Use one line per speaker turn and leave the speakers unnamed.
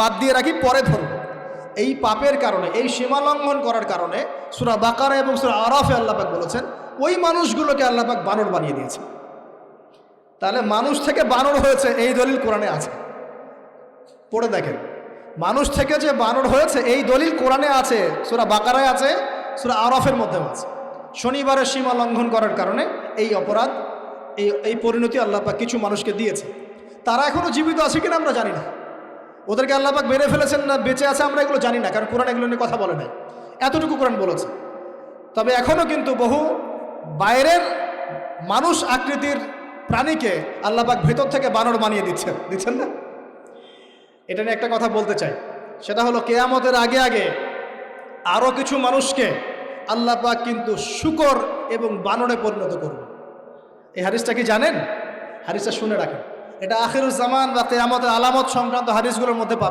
বাদ দিয়ে রাখি, পরে ধরব। এই পাপের কারণে, এই সীমা লঙ্ঘন করার কারণে সুরা বাকারা এবং সুরা আরাফে আল্লাপাক বলেছেন, ওই মানুষগুলোকে আল্লাপাক বানর বানিয়ে দিয়েছে। তাহলে মানুষ থেকে বানর হয়েছে, এই দলিল কোরআনে আছে। পড়ে দেখেন, মানুষ থেকে যে বানর হয়েছে, এই দলিল কোরআনে আছে, সুরা বাকারায় আছে, সুরা আরফের মধ্যেও আছে। শনিবারের সীমা লঙ্ঘন করার কারণে এই অপরাধ, এই এই পরিণতি আল্লাপাক কিছু মানুষকে দিয়েছে। তারা এখনও জীবিত আছে কিনা আমরা জানি না। ওদেরকে আল্লাপাক মেরে ফেলেছেন না, বেঁচে আছে আমরা এগুলো জানি না, কারণ কোরআন এগুলো নিয়ে কথা বলে নাই। এতটুকু কোরআন বলেছে। তবে এখনও কিন্তু বহু বাইরের মানুষ আকৃতির প্রাণীকে আল্লাপাক ভেতর থেকে বানর বানিয়ে দিচ্ছেন। দিচ্ছেন না? এটা নিয়ে একটা কথা বলতে চাই। সেটা হলো কেয়ামতের আগে আগে আরও কিছু মানুষকে আল্লাহ পাক কিন্তু শুকর এবং বানরে পরিণত করবে। এই হারিসটা কি জানেন? হারিসটা শুনে রাখেন। এটা আখিরুজ্জামান বা কেয়ামতের আলামত সংক্রান্ত হাদিসগুলোর মধ্যে